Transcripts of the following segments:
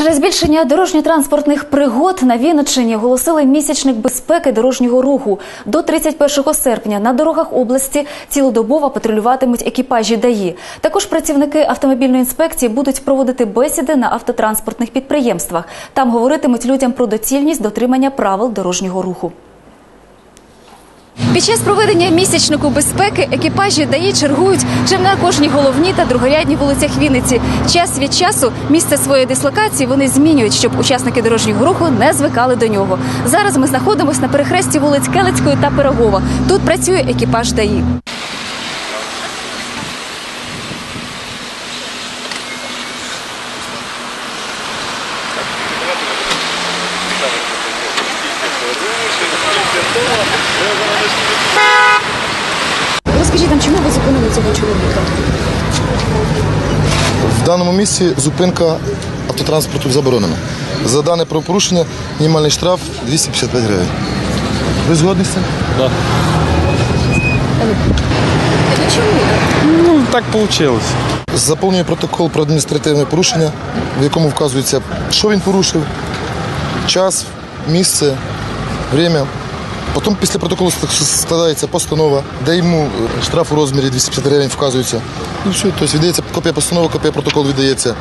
Через збільшення дорожньо-транспортних пригод на Вінниччині оголосили місячник безпеки дорожнього руху. До 31 серпня на дорогах області цілодобово патрулюватимуть екіпажі ДАІ. Також працівники автомобільної інспекції будуть проводити бесіди на автотранспортних підприємствах. Там говоритимуть людям про доцільність дотримання правил дорожнього руху. Під час проведення місячнику безпеки екіпажі ДАІ чергують вже на кожній головній та другорядній вулицях Вінниці. Час від часу місце своєї дислокації вони змінюють, щоб учасники дорожнього руху не звикали до нього. Зараз ми знаходимося на перехресті вулиць Келицької та Пирогова. Тут працює екіпаж ДАІ. Розкажіть нам, чому ви зупинили цього чоловіка? В даному місці зупинка автотранспорту заборонена. За дане правопорушення мінімальний штраф 255 гривень. Ви згодні з цим? Ну, так вийшло. Заповнює протокол про адміністративне порушення, в якому вказується, що він порушив, час, місце, время. Потім після протоколу складається постанова, де йому е, штраф у розмірі 250 гривень вказується. І все, тобто віддається копія постанови, копія протоколу віддається е,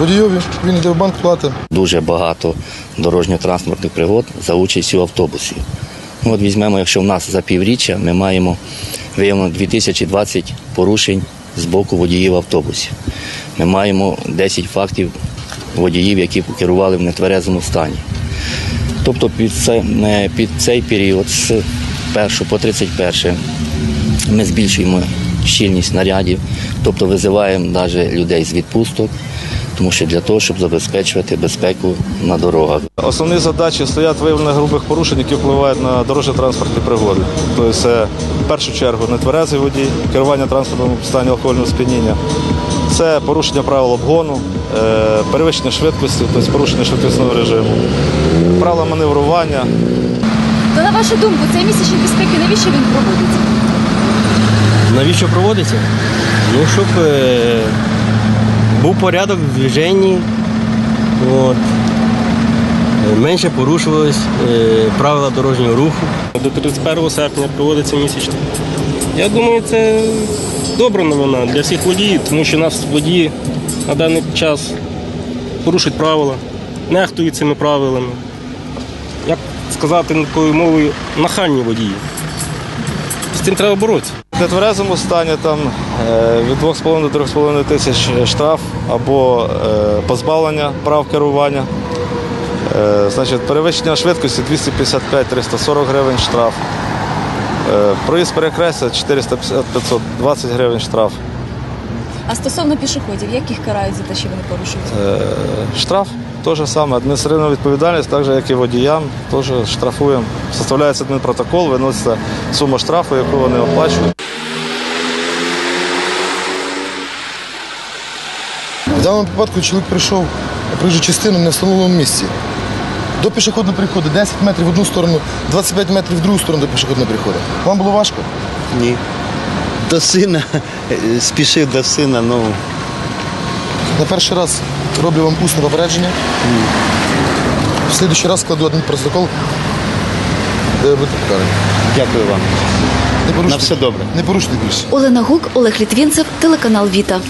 водійові, він йде в банк, платить. дуже багато дорожньо-транспортних пригод за участю автобусів. Ну, От візьмемо, якщо в нас за півріччя ми маємо виявлено 2020 порушень з боку водіїв автобусів. Ми маємо 10 фактів водіїв, які керували в нетверезому стані. Тобто під цей, е, під цей період з 1 по 31 ми збільшуємо щільність нарядів, тобто визиваємо навіть людей з відпусток, тому що для того, щоб забезпечувати безпеку на дорогах. Основні задачі стоять виявлення грубих порушень, які впливають на дорожньо-транспортні пригоди. Тобто це в першу чергу нетверезий водій, керування транспортом в стані алкогольного сп'яніння. Це порушення правил обгону, е, перевищення швидкості, тобто порушення швидкісного режиму, правила маневрування. То на вашу думку, цей місячник безпеки навіщо він проводиться? Навіщо проводиться? Ну, щоб е, був порядок в движенні, от, менше порушувались е, правила дорожнього руху. До 31 серпня проводиться місячник. Я думаю, це добра новина для всіх водіїв, тому що нас водії на даний час порушують правила, нехтують цими правилами. Як сказати такою мовою, нахальні водії. З цим треба боротися. В нетверезому стані там е, від 2,5 до 3,5 тисяч штраф або е, позбавлення прав керування. Е, Значить, перевищення швидкості 255-340 гривень штраф. Е, Проїзд перекрестя 450-520 гривень штраф. А стосовно пішоходів, як їх карають за те, що вони порушують? Е, Штраф те ж саме, адміністративна відповідальність, так же, як і водіям, теж штрафуємо. Составляється адмінпротокол, виноситься сума штрафу, яку вони оплачують. В даному випадку чоловік прийшов проїжджу частину не в встановленому місці. До пішохідного переходу 10 метрів в одну сторону, 25 метрів в другу сторону до пішохідного переходу. Вам було важко? Ні. До сина, спішив до сина, ну На перший раз роблю вам усне попередження. В слідуючий раз кладу адмінпротокол, де ви будете покарані. дякую вам. Не порушуйте- На все добре. Не порушуйте більше. Олена Гук, Олег Літвінцев, телеканал Віта.